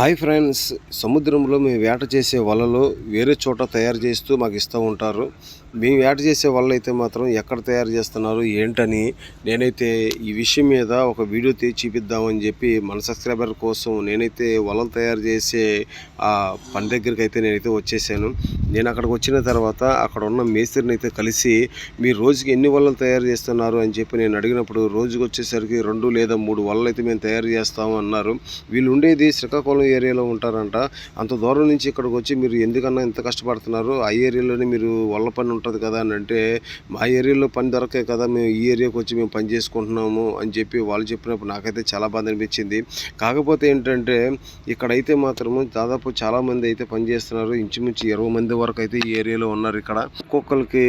Hi friends సముద్రంలో మేము వేట చేసే వలలో వేరే చోట తయారు చేస్తూ మాకు ఇస్తూ ఉంటారు. మేము వేట చేసే వలలు అయితే మాత్రం ఎక్కడ తయారు చేస్తున్నారు ఏంటని నేనైతే ఈ విషయం మీద ఒక వీడియో తీసి చూపిద్దామని చెప్పి మన సబ్స్క్రైబర్ కోసం నేనైతే వలలు తయారు చేసే ఆ పని దగ్గరికి అయితే నేనైతే వచ్చేసాను. నేను అక్కడికి వచ్చిన తర్వాత అక్కడ ఉన్న మేస్త్రిని అయితే కలిసి మీరు రోజుకి ఎన్ని వలలు తయారు చేస్తున్నారు అని చెప్పి నేను అడిగినప్పుడు రోజుకి వచ్చేసరికి రెండు లేదా మూడు వలలు అయితే మేము తయారు చేస్తాము అన్నారు. వీళ్ళు ఉండేది శ్రీకాకుళం ఏరియాలో ఉంటారంట. అంత దూరం నుంచి ఇక్కడికి వచ్చి మీరు ఎందుకన్నా ఇంత కష్టపడుతున్నారు? ఆ ఏరియాలోనే మీరు వల్ల పని ఉంటుంది కదా అని అంటే మా ఏరియాలో పని దొరకే కదా మేము ఈ ఏరియాకి వచ్చి మేము పని చేసుకుంటున్నాము అని చెప్పి వాళ్ళు చెప్పినప్పుడు నాకైతే చాలా బాధ అనిపించింది. కాకపోతే ఏంటంటే ఇక్కడైతే మాత్రము దాదాపు చాలామంది అయితే పని చేస్తున్నారు. ఇంచుమించు ఇరవై మంది వరకు అయితే ఈ ఏరియాలో ఉన్నారు ఇక్కడ. ఒక్కొక్కరికి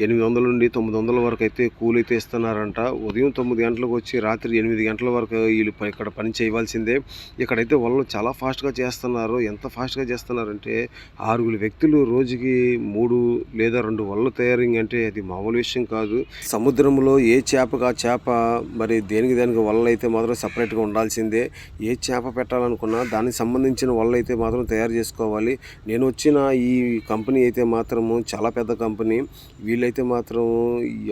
ఎనిమిది వందల నుండి తొమ్మిది వందల వరకు అయితే కూలి అయితే ఇస్తున్నారంట. ఉదయం తొమ్మిది గంటలకు వచ్చి రాత్రి ఎనిమిది గంటల వరకు వీళ్ళు ప- ఇక్కడ పని చేయవలసిందే. ఇక్కడైతే వాళ్ళు చాలా ఫాస్ట్గా చేస్తున్నారు. ఎంత ఫాస్ట్గా చేస్తున్నారంటే ఆరుగురు వ్యక్తులు రోజుకి మూడు లేదా రెండు వలలు తయారింగ్ అంటే అది మామూలు విషయం కాదు. సముద్రంలో ఏ చేపకు ఆ చేప మరి దేనికి దానికి వలలు అయితే మాత్రం సపరేట్గా ఉండాల్సిందే. ఏ చేప పెట్టాలనుకున్నా దానికి సంబంధించిన వలలు అయితే మాత్రం తయారు చేసుకోవాలి. నేను వచ్చిన ఈ కంపెనీ అయితే మాత్రము చాలా పెద్ద కంపెనీ. వీళ్ళైతే మాత్రం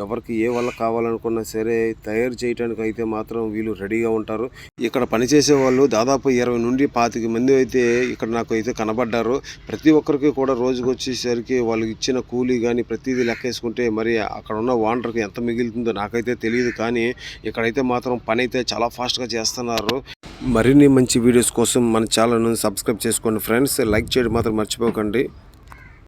ఎవరికి ఏ వల్ల కావాలనుకున్నా సరే తయారు చేయడానికి అయితే మాత్రం వీళ్ళు రెడీగా ఉంటారు. ఇక్కడ పనిచేసే వాళ్ళు దాదాపు ఇరవై నుండి పాతిక మంది అయితే ఇక్కడ నాకు అయితే కనబడ్డారు. ప్రతి ఒక్కరికి కూడా రోజుకు వచ్చేసరికి వాళ్ళు ఇచ్చిన కూలీ కానీ ప్రతిదీ లెక్కేసుకుంటే మరి అక్కడ ఉన్న ఓనర్కి ఎంత మిగులుతుందో నాకైతే తెలియదు కానీ ఇక్కడైతే మాత్రం పని అయితే చాలా ఫాస్ట్గా చేస్తున్నారు. మరిన్ని మంచి వీడియోస్ కోసం మన ఛానల్ను సబ్స్క్రైబ్ చేసుకోండి ఫ్రెండ్స్. లైక్ చేయడం మాత్రం మర్చిపోకండి.